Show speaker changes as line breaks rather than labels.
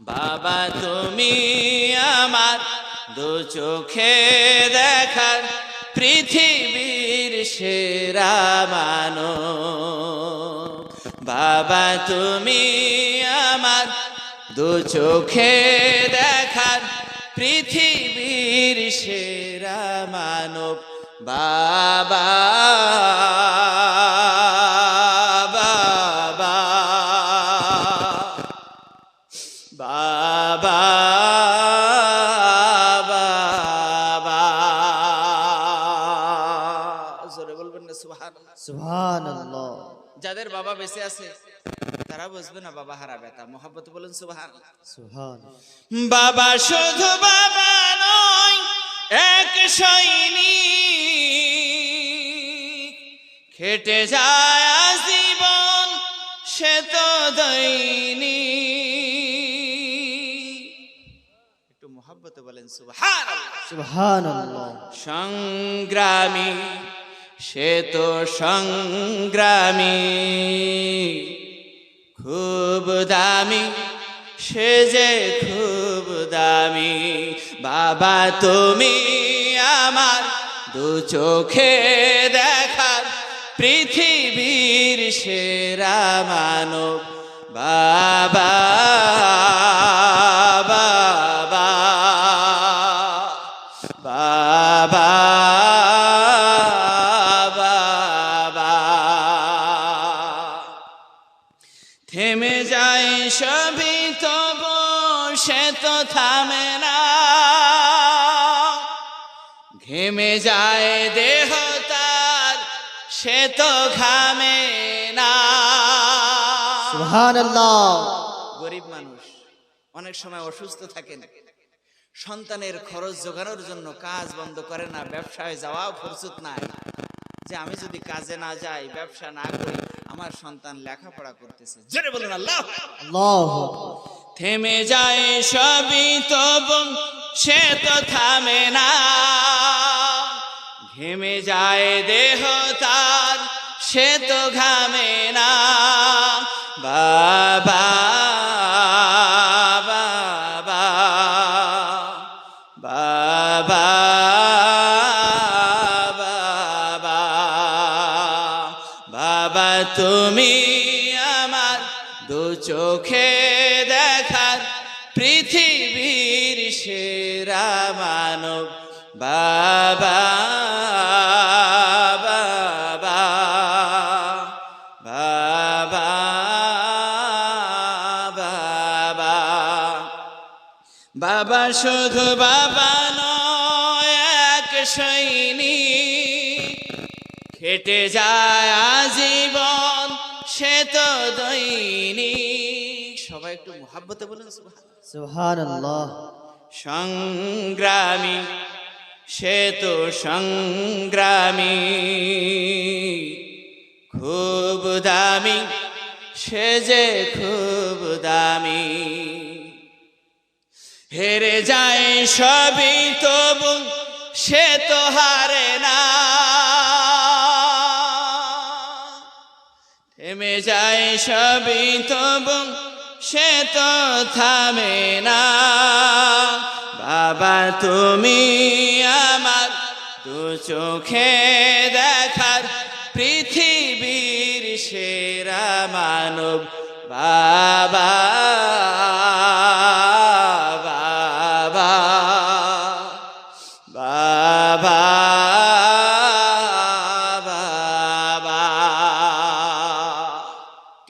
বাবা, তুমি আমার দু চোখে দেখার পৃথিবীর সেরা মানো বাবা, তুমি আমার দু চোখে দেখার পৃথিবীর সেরা মানব। বাবা বলবেন না সুবহানাল্লাহ।
সুবহানাল্লাহ।
যাদের বাবা বেঁচে আছে তারা বুঝবে না বাবা হারা ব্যথা। মোহাব্বত বলেন সুবহান
সুবহান
বাবা শুধু বাবা নয় এক সৈনিক। খেটে যায় জীবন সে তো দৈনিক। মোহাব্বতে বলেন
সুবহানাল্লাহ।
সংগ্রামী সে তো সংগ্রামী। খুব দামি সে যে খুব দামি। বাবা তুমি আমার দু চোখে দেখার পৃথিবীর সেরা মানব। বাবা বাবা বাবা থেমে যায় সবই তব সে তো থামে না। ঘেমে যায় দেহ তার সে তো ঘামে না। গরিব মানুষ অনেক সময় অসুস্থ থাকেন। সন্তানের খরচ জোগানোর জন্য কাজ বন্ধ করে না ব্যবসায় যাওয়াও ফুরসুত নাই। যে আমি যদি কাজে না যাই ব্যবসা না করি আমার সন্তান লেখাপড়া করতেছে। জোরে বলুন আল্লাহ!
আল্লাহু
থেমে যায় সবই তবু সে তো থামে না। ঘেমে যায় দেহ তার সে তো ঘামে না। বাবা তুমি আমার দু চোখে দেখার পৃথিবীর সেরা মানব। বাবা বাবা শুধু বাবা নয়, এক সৈনিক। খেটে যায় আজীবন মোহাব্বতে বলুন সুবহান।
সুবহানাল্লাহ।
সংগ্রামী সে তো সংগ্রামী। খুব দামি সে যে খুব দামি। হেরে যায় সবই তবু সে তো হারে না। থেমে যায় সবই তবু সে তো থামে না। বাবা, তুমি আমার দু চোখে দেখার পৃথিবীর সেরা মানব। বাবা বাবা বাবা।